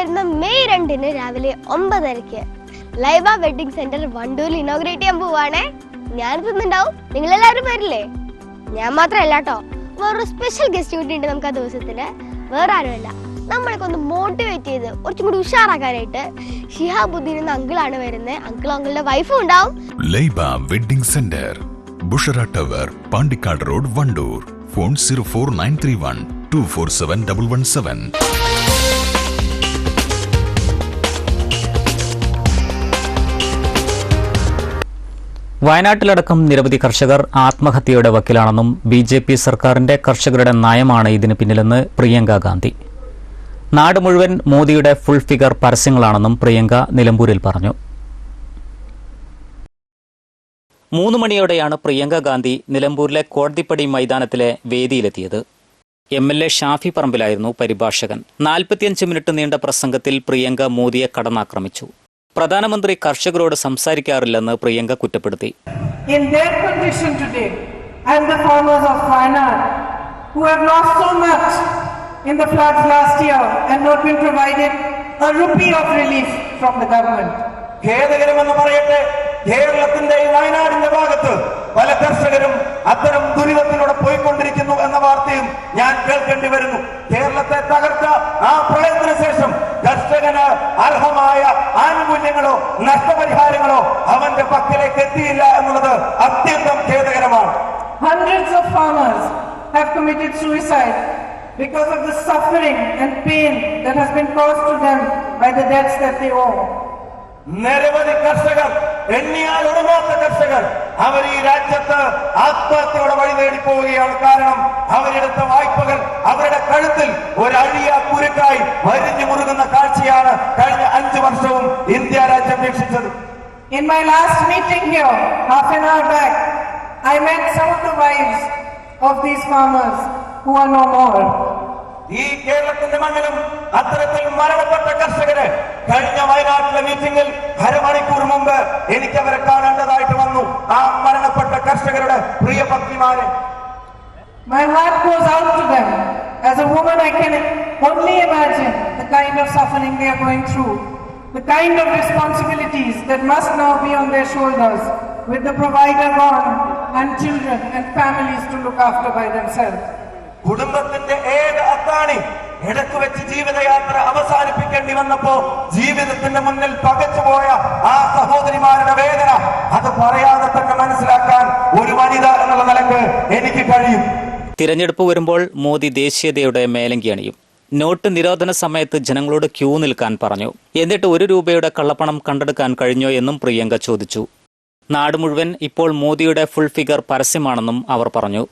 വരുന്ന മെയ് രണ്ടിന് രാവിലെ ഒമ്പതരയ്ക്ക് ലൈവ വെഡിങ് സെന്റർ വണ്ടൂരിൽ ഇനോഗ്രേറ്റ് ചെയ്യാൻ പോവാണേ. നിങ്ങൾ എല്ലാവരും വരില്ലേ? ഞാൻ മാത്രമല്ല കേട്ടോ വേറൊരു സ്പെഷ്യൽ ഗസ്റ്റ് കൂടി ഉണ്ട് നമുക്ക് ആ ദിവസത്തിന്. വേറെ ആരുമല്ല. നമ്മളൊക്കെ ഒന്ന് മോട്ടിവേറ്റ് ചെയ്ത് കുറച്ചും കൂടി ഉഷാറാക്കാനായിട്ട് ഷിഹാബുദ്ദീൻ എന്ന അങ്കിളാണ് വരുന്നത് അങ്കിളും അങ്കിളുടെ വൈഫും ഉണ്ടാവും. Laiba wedding centre. Bushra tower Pandikkad road Wandoor. Phone zero four nine three one two four seven double one seven. വയനാട്ടിലടക്കം നിരവധി കർഷകർ ആത്മഹത്യയുടെ വക്കിലാണെന്നും ബി ജെ പി സർക്കാരിന്റെ കർഷകരുടെ നയമാണ് ഇതിന് പിന്നിലെന്ന് പ്രിയങ്ക ഗാന്ധി. നാട് മുഴുവൻ മോദിയുടെ ഫുൾ ഫിഗർ പരസ്യങ്ങളാണെന്നും പ്രിയങ്ക നിലമ്പൂരിൽ പറഞ്ഞു. മൂന്ന് മണിയോടെയാണ് പ്രിയങ്ക ഗാന്ധി നിലമ്പൂരിലെ കോടതിപ്പടി മൈതാനത്തിലെ വേദിയിലെത്തിയത്. എം എൽ എ ഷാഫി പറമ്പിലായിരുന്നു പരിഭാഷകൻ. നാൽപ്പത്തിയഞ്ച് മിനിറ്റ് നീണ്ട പ്രസംഗത്തിൽ പ്രിയങ്ക മോദിയെ കടന്നാക്രമിച്ചു. പ്രധാനമന്ത്രി കർഷകരോട് സംസാരിക്കാറില്ലെന്ന് പ്രിയങ്ക കുറ്റപ്പെടുത്തി. ഖേദകരമെന്ന് പറയട്ടെ കേരളത്തിന്റെയും വയനാടിന്റെ ഭാഗത്ത് പല കർഷകരും അത്തരം ദുരിതത്തിലൂടെ പോയിക്കൊണ്ടിരിക്കുന്നു എന്ന വാർത്തയും ഞാൻ കേൾക്കേണ്ടി വരുന്നു. ആനുകൂല്യങ്ങളോ നഷ്ടപരിഹാരങ്ങളോ അവന്റെ പക്കലേക്ക് എത്തിയില്ല എന്നുള്ളത് അത്യന്തം ഖേദകരമാണ് Hundreds of farmers have committed suicide because of the suffering and pain that has been caused to them by the debts that they owe. നിരവധി കർഷകർ എണ്ണിയാൽ ഒടുങ്ങാത്ത കർഷകർ അവർ ഈ രാജ്യത്ത് ആത്മഹത്യയുടെ വഴി തേടി പോവുകയാണ് കാരണം അവരെടുത്ത വായ്പകൾ അവരുടെ കഴുത്തിൽ ഒരഴിയ കുരുക്കായി വരിഞ്ഞു ഇന്ത്യ രാജ്യം വീക്ഷിച്ചത് In my last meeting here, half an hour back, I met some of the wives of these farmers who are no more. ഈ കേരളത്തിന്റെ മണ്ണിലും അത്തരത്തിൽ മരണപ്പെട്ട കർഷകര് കഴിഞ്ഞ വയനാട്ടിലെ മീറ്റിംഗിൽ അരമണിക്കൂർ മുമ്പ് എനിക്ക് അവരെ കാണേണ്ടതായിട്ട് വന്നു ആ മരണപ്പെട്ട കർഷകരുടെ പ്രിയ പത്നിമാരെ My heart goes out to them. As a woman, I can only imagine the kind of suffering they are going through, the kind of responsibilities that must now be on their shoulders, with the provider gone and children and families to look after by themselves. കുടുംബത്തിന്റെ ഏത് അത്താണി ഇടയ്ക്ക് വെച്ച് ജീവിതയാത്ര അവസാനിപ്പിക്കേണ്ടി വന്നപ്പോ ജീവിതത്തിന്റെ മുന്നിൽ പകച്ചുപോയ ആ സഹോദരിമാരുടെ വേദന അത് പറയാതെ തന്നെ മനസ്സിലാക്കാൻ ഒരു വനിത എന്നുള്ള നിലയ്ക്ക് എനിക്ക് കഴിയും തിരഞ്ഞെടുപ്പ് വരുമ്പോൾ മോദി ദേശീയതയുടെ മേലങ്കി അണിയും നോട്ട് നിരോധന സമയത്ത് ജനങ്ങളോട് ക്യൂ നിൽക്കാൻ പറഞ്ഞു എന്നിട്ട് ഒരു രൂപയുടെ കള്ളപ്പണം കണ്ടെടുക്കാൻ കഴിഞ്ഞോ എന്നും പ്രിയങ്ക ചോദിച്ചു നാട് മുഴുവൻ ഇപ്പോൾ മോദിയുടെ ഫുൾ ഫിഗർ പരസ്യമാണെന്നും അവർ പറഞ്ഞു.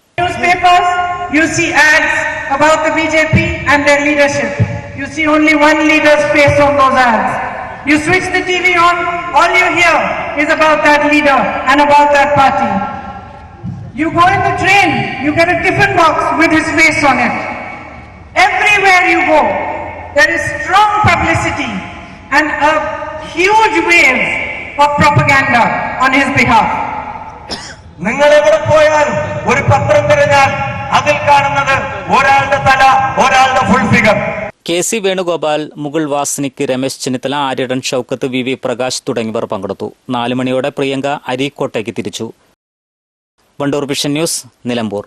You switch the TV on, all you hear is about that leader and about that party. You go in the train, you get a tiffin box with his face on it. Everywhere you go, there is strong publicity and a huge wave of propaganda on his behalf. നിങ്ങൾ എവിടെ പോയാലും ഒരു പത്രം തിരഞ്ഞാൽ അതിൽ കാണുന്നത് ഒരാളുടെ തല ഒരാളുടെ full figure K C Venugopal Mukul Wasnik Ramesh Chennithala Aryadan Shoukath V V Prakash തുടങ്ങിയവർ പങ്കെടുത്തു. നാലു മണിയോടെ പ്രിയങ്ക അരീക്കോട്ടേക്ക് തിരിച്ചു. Wandoor vision news Nilambur.